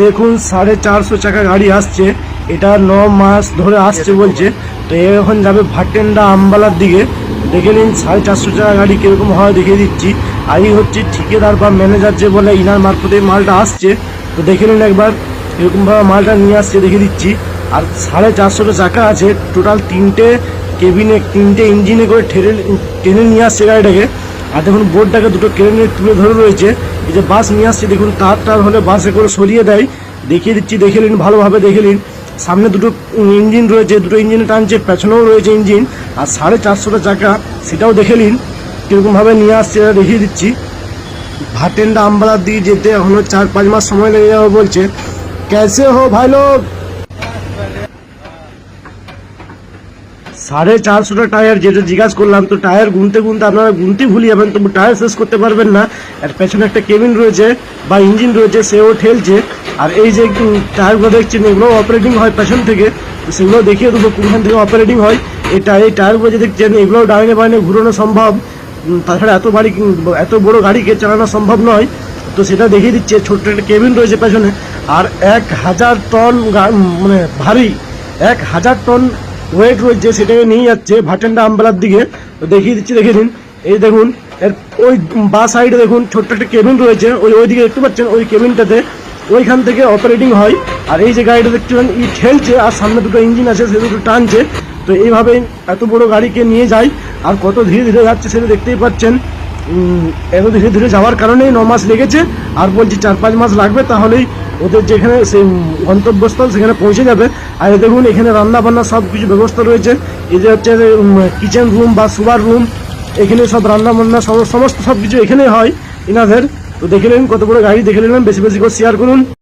দেখুন, সাড়ে চারশো চাকা গাড়ি আসছে। এটা ন মাস ধরে আসছে বলছে। তো এখন যাবে ভাটেন্ডা আম্বালার দিকে। দেখে নিন, সাড়ে চারশো টাকা গাড়ি কীরকম হয় দেখিয়ে দিচ্ছি। আর এই হচ্ছে ঠিকাদার বা ম্যানেজার যে বলে, ইনার মারফতে মালটা আসছে। তো দেখে নিন একবার এরকমভাবে মালটা নিয়ে আসছে দেখে দিচ্ছি। আর সাড়ে চারশোটা চাকা আছে। টোটাল তিনটে কেবিনে, তিনটে ইঞ্জিনে করে ঠেলে, টেনে নিয়ে আসছে গাড়িটাকে। আর দেখুন, বোর্ডটাকে দুটো ক্রেনে তুলে ধরে রয়েছে। এই যে বাস নিয়ে আসছে, দেখুন, তার টার হলে বাসে করে সরিয়ে দেয়। দেখিয়ে দিচ্ছি, দেখে নিন, ভালোভাবে দেখে নিন। সামনে দুটো ইঞ্জিন রয়েছে, দুটো ইঞ্জিনে টানছে, পেছনেও রয়েছে ইঞ্জিন। আর সাড়ে চারশোটা চাকা, সেটাও দেখে নিন, কীরকমভাবে নিয়ে আসছে, এটা দেখিয়ে দিচ্ছি। ভাটেন্ডা আমবালার দিকে যেতে এখনও চার পাঁচ মাস সময় লেগে যাবে বলছে। ক্যাশে হো ভাই লোক! সাড়ে চারশোটা টায়ার যেটা জিজ্ঞাসা করলাম, তো টায়ার গুনতে গুনতে আপনারা গুনতে ভুলে যাবেন, তবু টায়ার শেষ করতে পারবেন না। আর পেছনে একটা কেবিন রয়েছে বা ইঞ্জিন রয়েছে, সেও ঠেলছে। আর এই যে টায়ারগুলো দেখছেন এগুলো অপারেটিং হয় পেছন থেকে। তো সেগুলো দেখিয়ে দেবো, কোনখান থেকে অপারেটিং হয়। টায়ার, এই টায়ারগুলো যে দেখছেন, এগুলোও ডাইনে বাইনে ঘুরানো সম্ভব। তাছাড়া এত বাড়ি, এত বড় গাড়িকে চালানো সম্ভব নয়। তো সেটা দেখিয়ে দিচ্ছে ছোট্ট একটা কেবিন রয়েছে পেছনে। আর এক হাজার টন মানে ভারী, এক হাজার টন ওয়েট রয়েছে সেটাকে নিয়ে যাচ্ছে ভাটেন্ডা আম্বালার দিকে দেখিয়ে দিচ্ছি, দেখে দিন এই দেখুন, এর ওই বা সাইডে দেখুন, ছোট্ট একটা কেবিন রয়েছে, ওই ওইদিকে দেখতে পাচ্ছেন, ওই কেবিনটাতে ওইখান থেকে অপারেটিং হয়। আর এই যে গাড়িটা দেখতে পাচ্ছেন, ই ঠেলছে, আর সামনে দুটো ইঞ্জিন আছে সে দুটো টানছে। তো এইভাবে এত বড় গাড়িকে নিয়ে যায়, আর কত ধীরে ধীরে যাচ্ছে সেটা দেখতেই পাচ্ছেন। এত ধীরে ধীরে যাওয়ার কারণেই ন মাস লেগেছে। আর বলছি চার পাঁচ মাস লাগবে, তাহলেই ওদের যেখানে সেই গন্তব্যস্থল সেখানে পৌঁছে যাবে। আর দেখুন, এখানে রান্নাবান্না সব কিছু ব্যবস্থা রয়েছে। যে হচ্ছে কিচেন রুম বা সুবার রুম এখানে সব রান্নাবান্না সম- সমস্ত সব কিছু এখানে হয় এনাদের তো দেখে নিন কত বড় গাড়ি, দেখে নিলাম, বেশি বেশি করে শেয়ার করুন।